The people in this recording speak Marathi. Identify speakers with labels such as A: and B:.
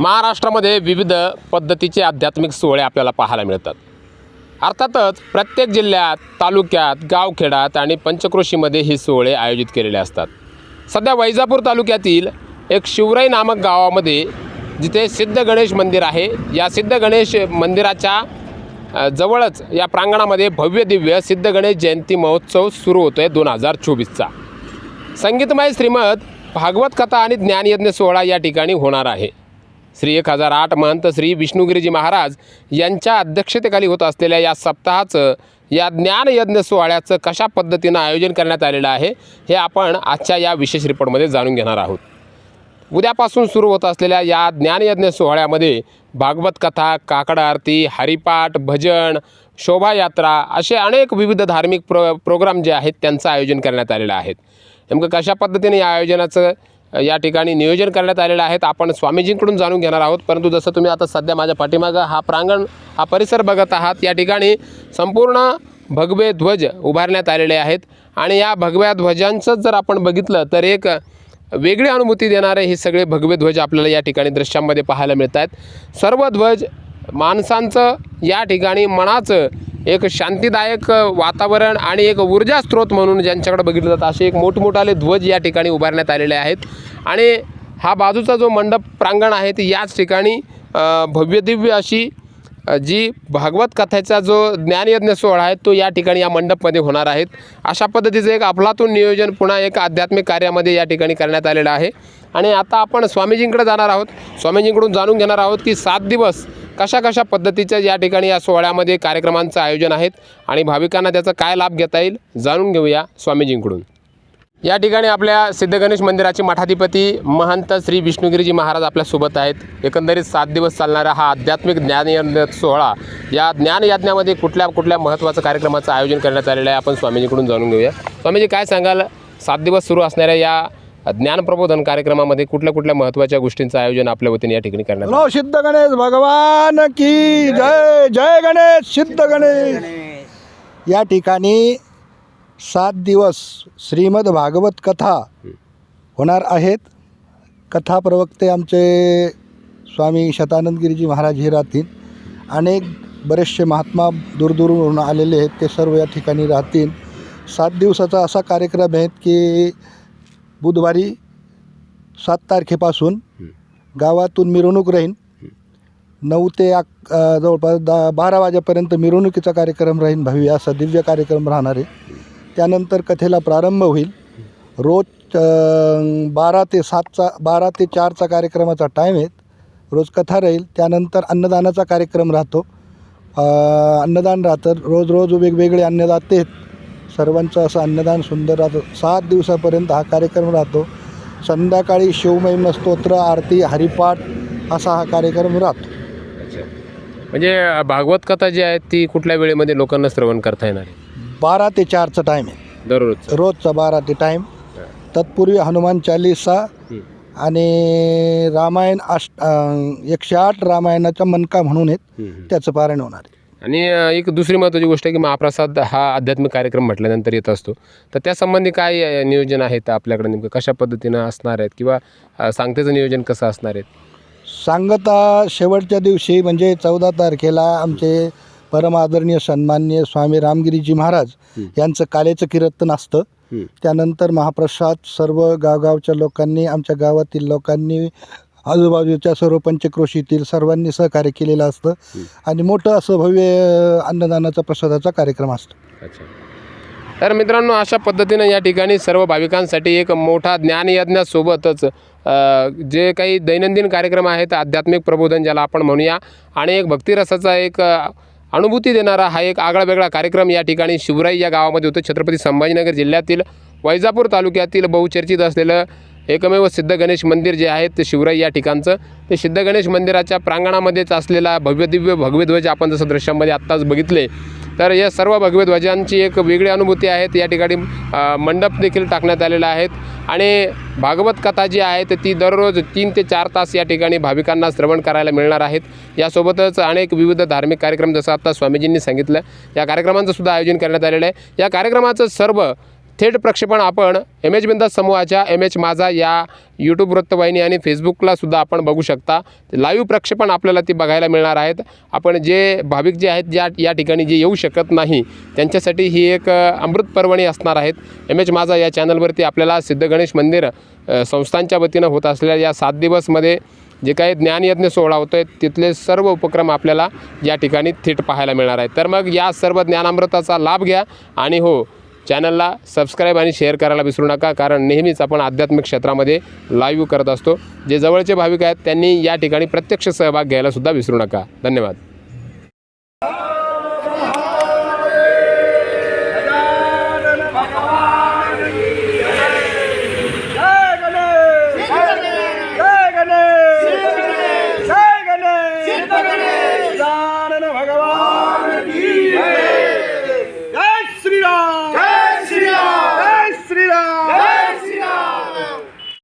A: महाराष्ट्रामध्ये विविध पद्धतीचे आध्यात्मिक सोहळे आपल्याला पाहायला मिळतात. अर्थातच प्रत्येक जिल्ह्यात तालुक्यात गावखेडात आणि पंचक्रोशीमध्ये हे सोहळे आयोजित केलेले असतात. सध्या वैजापूर तालुक्यातील एक शिवराई नामक गावामध्ये जिथे सिद्ध गणेश मंदिर आहे या सिद्ध गणेश मंदिराच्या जवळच या प्रांगणामध्ये भव्य दिव्य सिद्ध गणेश जयंती महोत्सव सुरू होतो आहे दोन हजार चोवीसचा. संगीतमय श्रीमद भागवत कथा आणि ज्ञानयज्ञ सोहळा या ठिकाणी होणार आहे. श्री एक हजार आठ महंत श्री विष्णुगिरीजी महाराज यांच्या अध्यक्षतेखाली होत असलेल्या या सप्ताहाचं या ज्ञानयज्ञ सोहळ्याचं कशा पद्धतीनं आयोजन करण्यात आलेलं आहे हे आपण आजच्या या विशेष रिपोर्टमध्ये जाणून घेणार आहोत. उद्यापासून सुरू होत असलेल्या या ज्ञानयज्ञ सोहळ्यामध्ये भागवत कथा काकड आरती हरिपाठ भजन शोभायात्रा असे अनेक विविध धार्मिक प्रो प्रोग्राम जे आहेत त्यांचं आयोजन करण्यात आलेलं आहे. नेमकं कशा पद्धतीने या आयोजनाचं या ठिकाणी नियोजन करण्यात आलेलं आहे. आपण स्वामीजींकडून जाणून घेणार आहोत. परंतु जसं तुम्ही आता सध्या माझ्या पाठीमागं हा प्रांगण हा परिसर बघत आहात या ठिकाणी संपूर्ण भगवे ध्वज उभारण्यात आलेले आहेत. आणि या भगव्या ध्वजांचं जर आपण बघितलं तर एक वेगळी अनुभूती देणारे हे सगळे भगवे ध्वज आपल्याला या ठिकाणी दृश्यांमध्ये पाहायला मिळत आहेत सर्व ध्वज माणसांचं या ठिकाणी मनाचं एक शांतीदायक वातावरण आणि एक ऊर्जा स्रोत म्हणून ज्यांच्याकडे बघितलं जातं असे एक मोठमोठाले ध्वज या ठिकाणी उभारण्यात आलेले आहेत. आणि हा बाजूचा जो मंडप प्रांगण आहे ते याच ठिकाणी भव्यदिव्य अशी जी भागवत कथेचा जो ज्ञानयज्ञ सोहळा आहे तो या ठिकाणी या मंडपमध्ये होणार आहेत अशा पद्धतीचं एक अफलातून नियोजन पुन्हा एक आध्यात्मिक कार्यामध्ये या ठिकाणी करण्यात आलेलं आहे. आणि आता आपण स्वामीजींकडे जाणार आहोत. स्वामीजींकडून जाणून घेणार आहोत की सात दिवस कशा कशा पद्धतीच्या या ठिकाणी या सोहळ्यामध्ये कार्यक्रमांचं आयोजन आहेत आणि भाविकांना त्याचा काय लाभ घेता येईल जाणून घेऊया स्वामीजींकडून. या ठिकाणी आपल्या सिद्ध गणेश मंदिराचे मठाधिपती महंत श्री विष्णुगिरीजी महाराज आपल्यासोबत आहेत. एकंदरीत सात दिवस चालणारा हा आध्यात्मिक ज्ञानयज्ञ सोहळा या ज्ञानयाज्ञामध्ये कुठल्या कुठल्या महत्त्वाचं कार्यक्रमाचं आयोजन करण्यात आलेलं आहे आपण स्वामीजीकडून जाणून घेऊया. स्वामीजी काय सांगाल? सात दिवस सुरू असणाऱ्या या ज्ञानप्रबोधन कार्यक्रमामध्ये कुठल्या कुठल्या महत्त्वाच्या गोष्टींचं आयोजन आपल्या वतीने या ठिकाणी करण्यात आलं?
B: सिद्ध गणेश भगवान की जय जय गणेश सिद्ध गणेश. या ठिकाणी सात दिवस श्रीमद भागवत कथा होणार आहेत. कथा प्रवक्ते आमचे स्वामी शतानंदगिरीजी महाराज हे राहतील. अनेक बरेचसे महात्मा दूरदूरवरून आलेले आहेत ते सर्व या ठिकाणी राहतील. सात दिवसाचा असा कार्यक्रम आहे की बुधवारी सात तारखेपासून गावातून मिरवणूक राहील नऊ ते अक जवळपास दहा बारा वाजेपर्यंत मिरवणुकीचा कार्यक्रम राहील भव्य असा दिव्य कार्यक्रम राहणार आहे. त्यानंतर कथेला प्रारंभ होईल. रोज बारा ते सातचा बारा ते चारचा कार्यक्रमाचा टाईम आहे. रोज कथा राहील. त्यानंतर अन्नदानाचा कार्यक्रम राहतो. अन्नदान राहतं. रोज रोज वेगवेगळे अन्नदाते आहेत. सर्वांचं असं अन्नदान सुंदर राहतं. सात दिवसापर्यंत हा कार्यक्रम राहतो. संध्याकाळी शिवमहिमा स्तोत्र आरती हरिपाठ असा हा कार्यक्रम राहतो.
A: म्हणजे भागवत कथा जी आहे ती कुठल्या वेळेमध्ये लोकांना श्रवण करता येणार आहे?
B: बारा ते चारचा टाईम आहे.
A: दररोज
B: रोजचा बारा ते टाईम तत्पूर्वी हनुमान चालीसा आणि रामायण अष्ट एकशे आठ रामायणाचा मनका म्हणून आहेत. त्याचं पारायण होणार आहे.
A: आणि एक दुसरी महत्त्वाची गोष्ट आहे की महाप्रसाद हा आध्यात्मिक कार्यक्रम म्हटल्यानंतर येत असतो. तर त्या संबंधी काय नियोजन आहे तर आपल्याकडे नेमकं कशा पद्धतीनं असणार आहेत किंवा सांगतेचं नियोजन कसं असणार आहेत?
B: सांगता शेवटच्या दिवशी म्हणजे चौदा तारखेला आमचे परम आदरणीय सन्माननीय स्वामी रामगिरीजी महाराज यांचं कालेचं कीर्तन असतं. त्यानंतर महाप्रसाद सर्व गावगावच्या लोकांनी आमच्या गावातील लोकांनी आजूबाजूच्या सर्व पंचक्रोशीतील सर्वांनी सहकार्य केलेलं असतं. आणि मोठं असं भव्य अन्नदानाचा प्रसादाचा कार्यक्रम असतो.
A: अच्छा. तर मित्रांनो अशा पद्धतीनं या ठिकाणी सर्व भाविकांसाठी एक मोठा ज्ञानयज्ञासोबतच जे काही दैनंदिन कार्यक्रम आहेत आध्यात्मिक प्रबोधन ज्याला आपण म्हणूया आणि एक भक्तिरसाचा एक अनुभूती देणारा हा एक आगळा वेगळा कार्यक्रम या ठिकाणी शिवराई या गावामध्ये होतो. छत्रपती संभाजीनगर जिल्ह्यातील वैजापूर तालुक्यातील बहुचर्चित असलेलं एकमेव सिद्ध गणेश मंदिर जे आहे ते शिवराई या ठिकाणचं. ते सिद्ध गणेश मंदिराच्या प्रांगणामध्येच असलेला भव्यदिव्य भगवेध्वज आपण जसं दृश्यामध्ये आत्ताच बघितले तर या सर्व भगवेध्वजांची एक वेगळी अनुभूती आहे. या ठिकाणी मंडप देखील टाकण्यात आलेला आहेत आणि भागवत कथा जी आहे तर ती दररोज तीन ते चार तास या ठिकाणी भाविकांना श्रवण करायला मिळणार आहेत. यासोबतच अनेक विविध धार्मिक कार्यक्रम जसं आता स्वामीजींनी सांगितलं या कार्यक्रमांचं सुद्धा आयोजन करण्यात आलेलं आहे. या कार्यक्रमाचं सर्व थेट प्रक्षेपण आपण एम एच बिंदा समूहाच्या एम एच माझा या यूट्यूब वृत्तवाहिनी आणि फेसबुकलासुद्धा आपण बघू शकता. लाईव्ह प्रक्षेपण आपल्याला ती बघायला मिळणार आहेत. आपण जे भाविक जे आहेत ज्या या ठिकाणी जे येऊ शकत नाही त्यांच्यासाठी ही एक अमृत पर्वणी असणार आहेत. एम एच माझा या चॅनलवरती आपल्याला सिद्ध गणेश मंदिर संस्थांच्या वतीनं होत असलेल्या या सात दिवसमध्ये जे काही ज्ञानयज्ञ सोहळा होतो आहे तिथले सर्व उपक्रम आपल्याला या ठिकाणी थेट पाहायला मिळणार आहेत. तर मग या सर्व ज्ञानामृताचा लाभ घ्या आणि हो चॅनलला सबस्क्राईब आणि शेअर करायला विसरू नका कारण नेहमीच आपण आध्यात्मिक क्षेत्रामध्ये लाईव्ह करत असतो. जे जवळचे भाविक आहेत त्यांनी या ठिकाणी प्रत्यक्ष सहभाग घ्यायलासुद्धा विसरू नका. धन्यवाद.